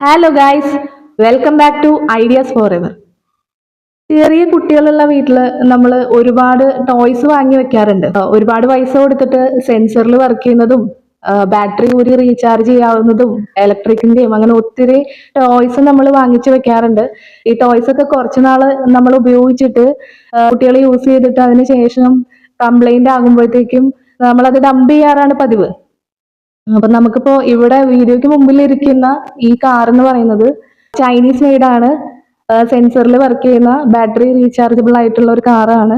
Hello guys welcome back to Ideas Forever ചെറിയ കുട്ടികളുള്ള വീട്ടിൽ നമ്മൾ ഒരുപാട് ടോയ്സ് വാങ്ങി വെക്കാറുണ്ട്. ഒരുപാട് പൈസ കൊടുത്തിട്ട് സെൻസറിൽ വർക്ക് ചെയ്യുന്നതും ബാറ്ററി ഊരി റീചാർജ് ചെയ്യാവുന്നതും ഇലക്ട്രിക്കിന്റെയും അങ്ങനെ ഒത്തിരി ടോയ്സ് നമ്മൾ വാങ്ങിച്ചു വെക്കാറുണ്ട്. ഈ ടോയ്സ് ഒക്കെ കുറച്ച് നാൾ നമ്മൾ ഉപയോഗിച്ചിട്ട് കുട്ടികൾ യൂസ് ചെയ്തിട്ട് അതിന് ശേഷം കംപ്ലൈന്റ് ആകുമ്പോഴത്തേക്കും നമ്മളത് ഡംപ് ചെയ്യാറാണ് പതിവ്. അപ്പൊ നമുക്കിപ്പോ ഇവിടെ വീഡിയോക്ക് മുമ്പിൽ ഇരിക്കുന്ന ഈ കാർ എന്ന് പറയുന്നത് ചൈനീസ് മെയ്ഡ് ആണ്. സെൻസറിൽ വർക്ക് ചെയ്യുന്ന ബാറ്ററി റീചാർജബിൾ ആയിട്ടുള്ള ഒരു കാറാണ്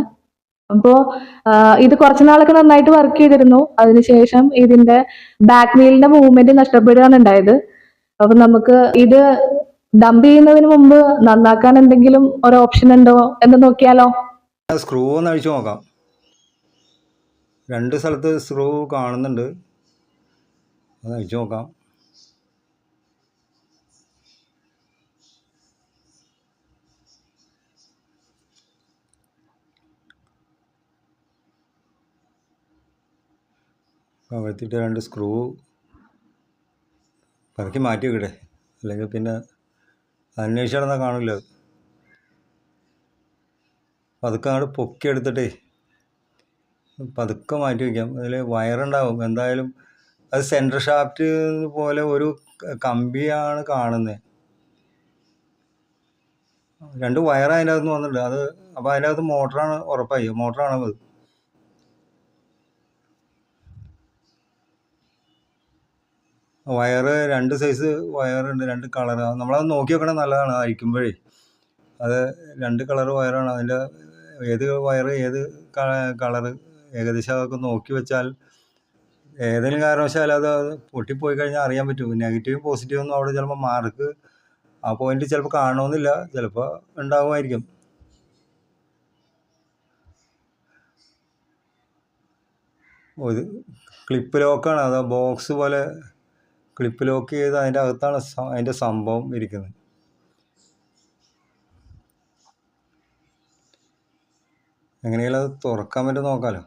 അപ്പോ ഇത് കുറച്ചു നാളൊക്കെ നന്നായിട്ട് വർക്ക് ചെയ്തിരുന്നു. അതിനുശേഷം ഇതിന്റെ ബാക്ക് വീലിന്റെ മൂവ്മെന്റ് നഷ്ടപ്പെടുകയാണ് ഉണ്ടായത്. അപ്പൊ നമുക്ക് ഇത് ഡംപ് ചെയ്യുന്നതിന് മുമ്പ് നന്നാക്കാൻ എന്തെങ്കിലും ഒരു ഓപ്ഷൻ ഉണ്ടോ എന്ന് നോക്കിയാലോ? സ്ക്രൂ ഒന്ന് അഴിച്ചു നോക്കാം. രണ്ട് സ്ഥലത്ത് സ്ക്രൂ കാണുന്നുണ്ട്. അത് അഴിച്ചു നോക്കാം കവഴ്ത്തിയിട്ട് രണ്ട് സ്ക്രൂ പറക്കി മാറ്റി വെക്കട്ടെ അല്ലെങ്കിൽ പിന്നെ അന്വേഷിച്ചാണെന്നാൽ കാണില്ല. പതുക്കെ അങ്ങോട്ട് പൊക്കിയെടുത്തിട്ടേ പതുക്കെ മാറ്റി വയ്ക്കാം അതിൽ വയറുണ്ടാവും. എന്തായാലും അത് സെൻട്രൽ ഷാഫ്റ്റ് പോലെ ഒരു കമ്പിയാണ് കാണുന്നത് രണ്ട് വയർ അതിന്റെ അകത്ത് വന്നിട്ടുണ്ട്. അത് അപ്പോൾ അതിന്റെ അകത്ത് മോട്ടറാണ് ഉറപ്പായി. മോട്ടറാണ് അത്. വയറ് രണ്ട് സൈസ് വയറുണ്ട് രണ്ട് കളർ നമ്മളത് നോക്കി വെക്കണത് നല്ലതാണ് അരിക്കുമ്പോഴേ അത് രണ്ട് കളർ വയറാണ് അതിന്റെ ഏത് വയറ് ഏത് കളറ് ഏകദേശം അതൊക്കെ നോക്കി വെച്ചാൽ ഏതെങ്കിലും കാരണവശാൽ അത് പൊട്ടിപ്പോയി കഴിഞ്ഞാൽ അറിയാൻ പറ്റും. നെഗറ്റീവും പോസിറ്റീവും ഒന്നും അവിടെ ചിലപ്പോൾ മാർക്ക് ആ പോയിന്റ് ചിലപ്പോൾ കാണണമെന്നില്ല. ചിലപ്പോൾ ഉണ്ടാകുമായിരിക്കും. ഒരു ക്ലിപ്പ് ലോക്കാണ് അത് ബോക്സ് പോലെ ക്ലിപ്പ് ലോക്ക് ചെയ്ത് അതിന്റെ അകത്താണ് അതിന്റെ സംഭവം ഇരിക്കുന്നത്. എങ്ങനെയാലും അത് തുറക്കാൻ പറ്റും നോക്കാമല്ലോ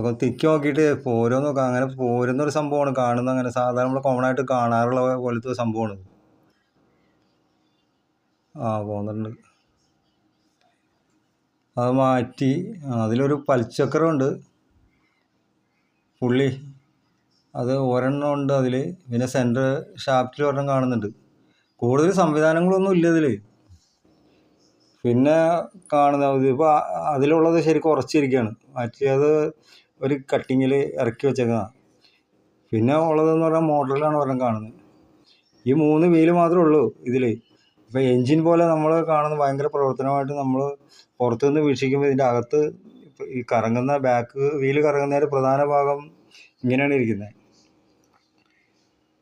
അപ്പോൾ തിക്കി നോക്കിയിട്ട് പോരോ നോക്കാം അങ്ങനെ പോരുന്നൊരു സംഭവമാണ്. കാണുന്ന അങ്ങനെ സാധാരണ നമ്മൾ കോമൺ ആയിട്ട് കാണാറുള്ള പോലത്തെ ഒരു സംഭവമാണ്. ആ പോകുന്നുണ്ട് അത് മാറ്റി അതിലൊരു പൽച്ചക്രമുണ്ട് പുള്ളി അത് ഒരെണ്ണം ഉണ്ട് അതിൽ പിന്നെ സെന്റർ ഷാഫ്റ്റിൽ ഒരെണ്ണം കാണുന്നുണ്ട്. കൂടുതൽ സംവിധാനങ്ങളൊന്നും ഇല്ല ഇതിൽ പിന്നെ കാണുന്ന ഇതിപ്പോൾ അതിലുള്ളത് ശരിക്കും ഉറച്ചിരിക്കുകയാണ് മറ്റേത് ഒരു കട്ടിങ്ങിൽ ഇറക്കി വെച്ചേക്കുന്നതാണ് പിന്നെ ഉള്ളതെന്ന് പറഞ്ഞാൽ മോട്ടറിലാണ് ഒരെണ്ണം കാണുന്നത് ഈ മൂന്ന് വീൽ മാത്രമേ ഉള്ളൂ ഇതിൽ ഇപ്പോൾ എൻജിൻ പോലെ നമ്മൾ കാണുന്ന ഭയങ്കര പ്രവർത്തനമായിട്ട് നമ്മൾ പുറത്തുനിന്ന് വീക്ഷിക്കുമ്പോൾ ഇതിന്റെ അകത്ത് ഈ കറങ്ങുന്ന ബാക്ക് വീൽ കറങ്ങുന്നതിന്റെ പ്രധാന ഭാഗം ഇങ്ങനെയാണ് ഇരിക്കുന്നത്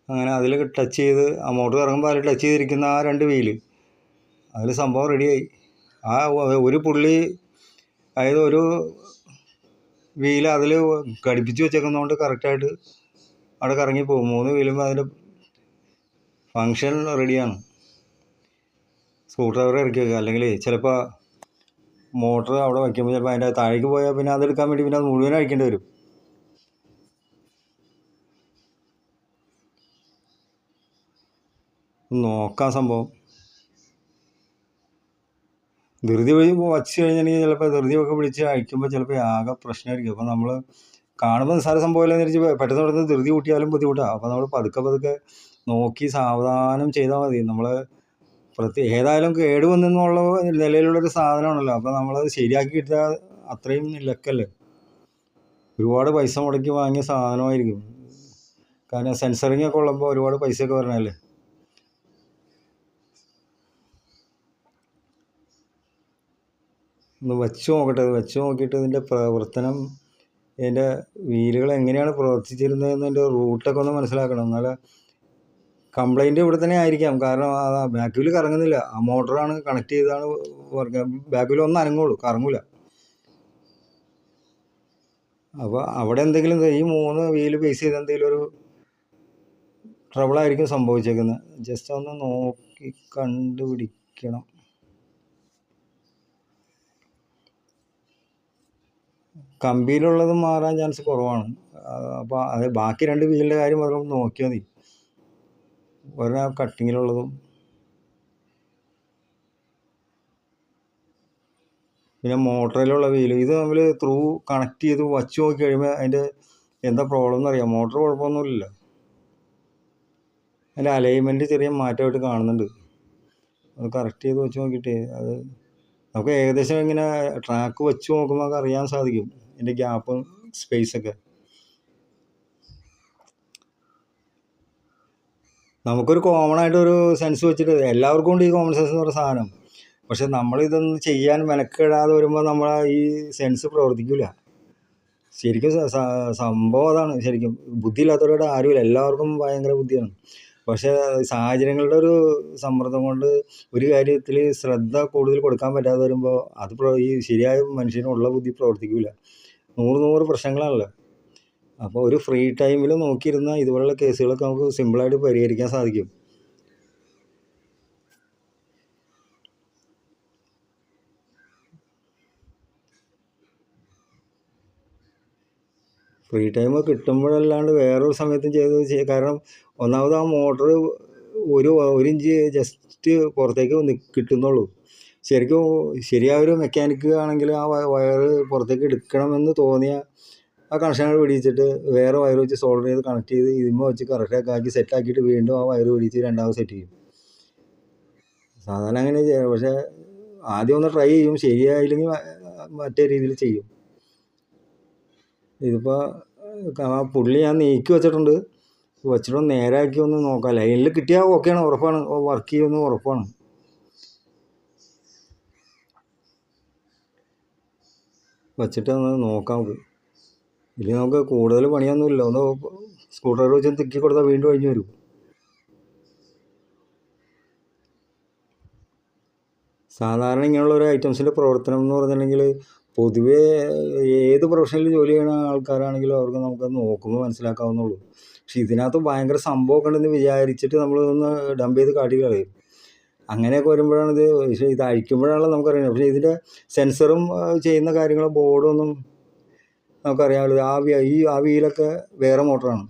അങ്ങനെ അതിൽ ടച്ച് ചെയ്ത് ആ മോട്ടർ കറങ്ങുമ്പോൾ അതിൽ ടച്ച് ചെയ്തിരിക്കുന്ന ആ രണ്ട് വീൽ. അതിൽ സംഭവം റെഡിയായി ആ ഒരു പുള്ളി അതായത് ഒരു വീൽ അതിൽ ഘടിപ്പിച്ച് വെച്ചേക്കുന്നതുകൊണ്ട് കറക്റ്റായിട്ട് അവിടെ കറങ്ങി പോകും. മൂന്ന് വീലും അതിന്റെ ഫങ്ഷൻ റെഡിയാണ് സ്ക്രൂ ഡ്രൈവർ ഇറക്കി വെക്കുക. അല്ലെങ്കിൽ ചിലപ്പോൾ മോട്ടർ അവിടെ വയ്ക്കുമ്പോൾ ചിലപ്പോൾ അതിന്റെ താഴേക്ക് പോയാൽ പിന്നെ അതെടുക്കാൻ വേണ്ടി പിന്നെ അത് മുഴുവൻ അഴിക്കേണ്ടി വരും. നോക്കാം സംഭവം. ധൃതി വച്ച് കഴിഞ്ഞിട്ടുണ്ടെങ്കിൽ ചിലപ്പോൾ ധൃതി ഒക്കെ പിടിച്ച് അഴിക്കുമ്പോൾ ചിലപ്പോൾ ആകെ പ്രശ്നമായിരിക്കും അപ്പോൾ നമ്മൾ കാണുമ്പോൾ നിസ്സാര സംഭവമല്ലേ എന്ന് വിചാരിച്ച് പെട്ടെന്ന് പെട്ടെന്ന് ധൃതി കൂട്ടിയാലും ബുദ്ധിമുട്ടാണ് അപ്പോൾ നമ്മൾ പതുക്കെ പതുക്കെ നോക്കി സാവധാനം ചെയ്താൽ മതി. നമ്മൾ പ്രത്യേക ഏതായാലും കേട് വന്നെന്നുള്ള നിലയിലുള്ളൊരു സാധനമാണല്ലോ. അപ്പോൾ നമ്മളത് ശരിയാക്കി കിട്ടാൻ അത്രയും ലക്കല്ലേ? ഒരുപാട് പൈസ മുടക്കി വാങ്ങിയ സാധനമായിരിക്കും. കാരണം സെൻസറിങ് ഒക്കെ ഉള്ളപ്പോൾ ഒരുപാട് പൈസയൊക്കെ വരണല്ലേ? ഒന്ന് വെച്ച് നോക്കട്ടെ. വെച്ച് നോക്കിയിട്ട് ഇതിന്റെ പ്രവർത്തനം ഇതിന്റെ വീലുകൾ എങ്ങനെയാണ് പ്രവർത്തിച്ചിരുന്നതെന്നതിന്റെ റൂട്ടൊക്കെ ഒന്ന് മനസ്സിലാക്കണം. എന്നാലേ കംപ്ലൈന്റ് ഇവിടെ തന്നെ ആയിരിക്കാം. കാരണം ആ ബാക്ക് വീൽ കറങ്ങുന്നില്ല. ആ മോട്ടറാണ് കണക്ട് ചെയ്താണ് വർക്ക് ബാക്ക് വീൽ ഒന്ന് അനങ്ങുള്ളൂ കറങ്ങൂല. അപ്പോൾ അവിടെ എന്തെങ്കിലും ഈ മൂന്ന് വീൽ ബേസ് ചെയ്ത് എന്തെങ്കിലും ഒരു ട്രബിളായിരിക്കും സംഭവിച്ചേക്കുന്നത് ജസ്റ്റ് ഒന്ന് നോക്കി കണ്ടുപിടിക്കണം. കമ്പിയിലുള്ളത് മാറാൻ ചാൻസ് കുറവാണ്. അപ്പോൾ അത് ബാക്കി രണ്ട് വീലിന്റെ കാര്യം മാത്രം നോക്കിയാൽ മതി. ഒരെണ്ണം കട്ടിങ്ങിലുള്ളതും. പിന്നെ മോട്ടറിലുള്ള വീൽ ഇത് നമ്മൾ ത്രൂ കണക്ട് ചെയ്ത് വച്ച് നോക്കി കഴിയുമ്പോൾ അതിന്റെ എന്താ പ്രോബ്ലം എന്നറിയാം മോട്ടർ കുഴപ്പമൊന്നുമില്ല. അതിന്റെ അലൈൻമെന്റ് ചെറിയ മാറ്റമായിട്ട് കാണുന്നുണ്ട്. അത് കറക്റ്റ് ചെയ്ത് വെച്ച് നോക്കിയിട്ട് അത് നമുക്ക് ഏകദേശം ഇങ്ങനെ ട്രാക്ക് വെച്ച് നോക്കുമ്പോൾ നമുക്ക് അറിയാൻ സാധിക്കും ഇതിന്റെ ഗ്യാപ്പും സ്പേസൊക്കെ നമുക്കൊരു കോമൺ ആയിട്ട് ഒരു സെൻസ് വെച്ചിട്ട് എല്ലാവർക്കും ഉണ്ട് ഈ കോമൺ സെൻസ് എന്ന് പറയുന്ന സാധനം. പക്ഷെ നമ്മളിതൊന്നും ചെയ്യാൻ മെനക്കെടാതെ വരുമ്പോൾ നമ്മൾ ഈ സെൻസ് പ്രവർത്തിക്കില്ല ശരിക്കും സംഭവം അതാണ്. ശരിക്കും ബുദ്ധിയില്ലാത്തവരുടെ ആരുമില്ല. എല്ലാവർക്കും ഭയങ്കര ബുദ്ധിയാണ്. പക്ഷേ സാഹചര്യങ്ങളുടെ ഒരു സമ്മർദ്ദം കൊണ്ട് ഒരു കാര്യത്തിൽ ശ്രദ്ധ കൂടുതൽ കൊടുക്കാൻ പറ്റാതെ വരുമ്പോൾ അത് ഈ ശരിയായ മനുഷ്യനുള്ള ബുദ്ധി പ്രവർത്തിക്കില്ല നൂറ് നൂറ് പ്രശ്നങ്ങളാണല്ലോ. അപ്പോൾ ഒരു ഫ്രീ ടൈമിൽ നോക്കിയിരുന്നാൽ ഇതുപോലുള്ള കേസുകളൊക്കെ നമുക്ക് സിമ്പിളായിട്ട് പരിഹരിക്കാൻ സാധിക്കും. ഫ്രീ ടൈം കിട്ടുമ്പോഴല്ലാണ്ട് വേറൊരു സമയത്തും ചെയ്യ കാരണം ഒന്നാമത് ആ മോട്ടർ ഒരു ഒരു ഇഞ്ച് ജസ്റ്റ് പുറത്തേക്ക് കിട്ടുന്നുള്ളൂ. ശരിക്കും ശരിയായ ഒരു മെക്കാനിക്ക് ആണെങ്കിൽ ആ വയർ പുറത്തേക്ക് എടുക്കണമെന്ന് തോന്നിയ ആ കണക്ഷനുകൾ പിടിച്ചിട്ട് വേറെ വയർ വെച്ച് സോൾഡർ ചെയ്ത് കണക്ട് ചെയ്ത് ഇതിന്മേൽ വെച്ച് കറക്റ്റാക്കി ആക്കി സെറ്റ് ആക്കിയിട്ട് വീണ്ടും ആ വയർ പിടിച്ച് രണ്ടാമത് സെറ്റ് ചെയ്യും. സാധാരണ അങ്ങനെ ചെയ്യാം പക്ഷേ ആദ്യം ഒന്ന് ട്രൈ ചെയ്യും ശരിയായില്ലെങ്കിൽ മറ്റേ രീതിയിൽ ചെയ്യും. ഇതിപ്പോൾ ആ പുള്ളി ഞാൻ നീക്കി വെച്ചിട്ടുണ്ട്. വെച്ചിട്ട് നേരാക്കി ഒന്ന് നോക്കാം. ലൈനിൽ കിട്ടിയാൽ ഓക്കെയാണ് ഉറപ്പാണ്. വർക്ക് ചെയ്യുമെന്ന് ഉറപ്പാണ്. വെച്ചിട്ട് ഒന്ന് നോക്കാം നമുക്ക്. ഇനി നമുക്ക് കൂടുതൽ പണിയൊന്നുമില്ല. ഒന്ന് സ്ക്രൂ ഡ്രൈവർ വെച്ച് തിക്കി കൊടുത്താൽ വീണ്ടും കഴിഞ്ഞ് വരും. സാധാരണ ഇങ്ങനെയുള്ള ഒരു ഐറ്റംസിന്റെ പ്രവർത്തനം എന്ന് പറഞ്ഞിട്ടുണ്ടെങ്കിൽ പൊതുവേ ഏത് പ്രൊഫഷനിൽ ജോലി ചെയ്യുന്ന ആൾക്കാരാണെങ്കിലും അവർക്ക് നമുക്കത് നോക്കുമ്പോൾ മനസ്സിലാക്കാവുന്നുള്ളൂ. പക്ഷെ ഇതിനകത്ത് ഭയങ്കര സംഭവമൊക്കെ ഉണ്ടെന്ന് വിചാരിച്ചിട്ട് നമ്മൾ ഒന്ന് ഡംപ് ചെയ്ത് കാട്ടി കളയും അങ്ങനെയൊക്കെ വരുമ്പോഴാണ് ഇത് പക്ഷേ ഇത് അഴിക്കുമ്പോഴാണല്ലോ നമുക്കറിയുന്നത്. പക്ഷേ ഇതിന്റെ സെൻസറും ചെയ്യുന്ന കാര്യങ്ങളും ബോർഡും ഒന്നും നമുക്കറിയാമല്ലോ. ആ ഈ ആ വീലൊക്കെ വേറെ മോട്ടറാണ്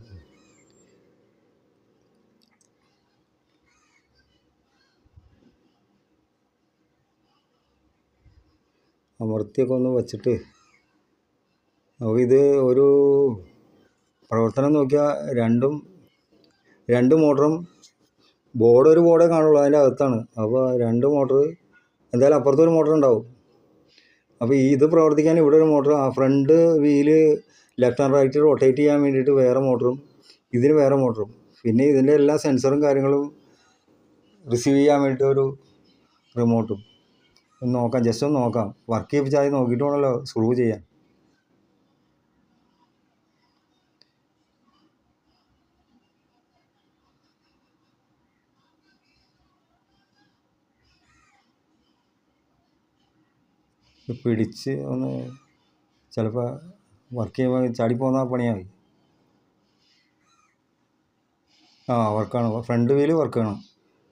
അമർത്തിയൊക്കെ ഒന്ന് വച്ചിട്ട്. നമുക്കിത് ഒരു പ്രവർത്തനം നോക്കിയാൽ രണ്ടും രണ്ട് മോട്ടറും ബോർഡ് ഒരു ബോർഡേ കാണുള്ളൂ അതിന്റെ അകത്താണ്. അപ്പോൾ രണ്ട് മോട്ടർ എന്തായാലും അപ്പുറത്തൊരു മോട്ടർ ഉണ്ടാവും. അപ്പോൾ ഇത് പ്രവർത്തിക്കാൻ ഇവിടെ ഒരു മോട്ടർ ആ front wheel left and right rotate ചെയ്യാൻ വേണ്ടിയിട്ട് വേറെ മോട്ടറും ഇതിന് വേറെ മോട്ടറും. പിന്നെ ഇതിന്റെ എല്ലാ സെൻസറും കാര്യങ്ങളും റിസീവ് ചെയ്യാൻ വേണ്ടിയിട്ട് ഒരു റിമോട്ടും. ഒന്ന് നോക്കാം ജസ്റ്റ് ഒന്ന് നോക്കാം. വർക്ക് ചെയ്യിപ്പിച്ചാൽ നോക്കിയിട്ട് വേണമല്ലോ സ്ക്രൂ ചെയ്യാൻ. പിടിച്ച് ഒന്ന് ചിലപ്പോൾ വർക്ക് ചെയ്യുമ്പോൾ ചാടിപ്പോകുന്ന പണിയായി ആ വർക്കാണ് ഫ്രണ്ട് വീൽ വർക്ക് വേണം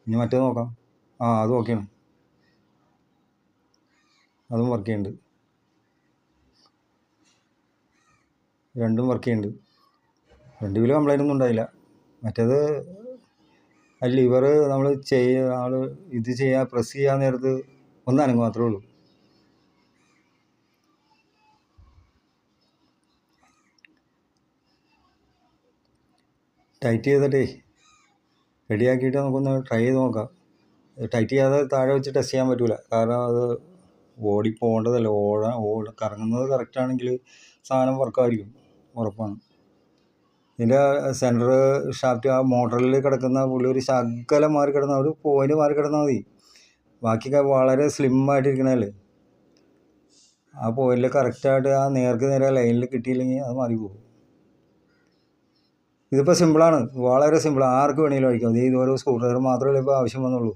ഇനി മറ്റേ നോക്കാം. ആ അത് ഓക്കെയാണ് അതും വർക്ക് ചെയ്യുന്നുണ്ട് രണ്ടും വർക്ക് ചെയ്യുന്നുണ്ട് രണ്ട് വീൽ കംപ്ലൈന്റ് ഒന്നും ഉണ്ടായില്ല. മറ്റേത് ആ ലിവർ നമ്മൾ ചെയ്യ ആൾ ഇത് ചെയ്യാൻ പ്രസ് ചെയ്യാൻ നേരത്ത് ഒന്ന് മാത്രമേ ഉള്ളൂ. ടൈറ്റ് ചെയ്തിട്ടേ റെഡിയാക്കിയിട്ട് നമുക്കൊന്ന് ട്രൈ ചെയ്ത് നോക്കാം. ടൈറ്റ് ചെയ്യാതെ താഴെ വെച്ച് ടെസ്റ്റ് ചെയ്യാൻ പറ്റില്ല കാരണം അത് ഓടി പോകേണ്ടതല്ല ഓടാൻ ഓട കറങ്ങുന്നത് കറക്റ്റാണെങ്കിൽ സാധനം വർക്കായിരിക്കും ഉറപ്പാണ്. ഇതിന്റെ സെന്റർ ഷാഫ്റ്റ് ആ മോട്ടറിൽ കിടക്കുന്ന പുള്ളി ഒരു ശകലം മാറി കിടന്നാൽ ഒരു പോയിന്റ് മാറി കിടന്നാൽ മതി. ബാക്കിയൊക്കെ വളരെ സ്ലിം ആയിട്ടിരിക്കണല്ലേ ആ പോയിന്റിൽ കറക്റ്റായിട്ട് ആ നേർക്ക് നേരെ ലൈനിൽ കിട്ടിയില്ലെങ്കിൽ അത് മാറി മാറിപ്പോകും ഇതിപ്പോൾ സിമ്പിളാണ് വളരെ സിമ്പിൾ ആർക്ക് വേണമെങ്കിലും അടിക്കാം ഇത് ഇതുപോലെ സ്ക്രൂ ഡ്രൈവർ മാത്രമേ ഇപ്പോൾ ആവശ്യം വന്നുള്ളൂ.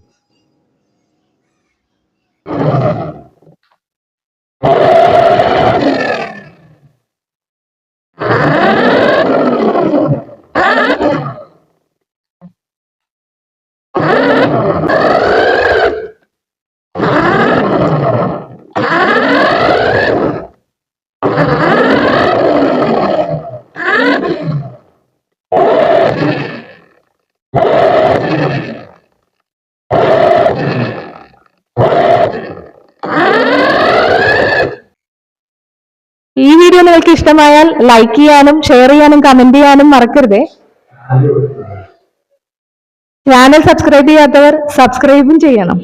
നിങ്ങൾക്ക് ഇഷ്ടമായാൽ ലൈക്ക് ചെയ്യാനും ഷെയർ ചെയ്യാനും കമന്റ് ചെയ്യാനും മറക്കരുതേ. ചാനൽ സബ്സ്ക്രൈബ് ചെയ്യാത്തവർ സബ്സ്ക്രൈബും ചെയ്യണം.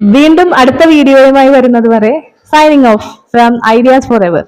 വീണ്ടും അടുത്ത വീഡിയോയുമായി വരുന്നത് വരെ signing off from Ideas Forever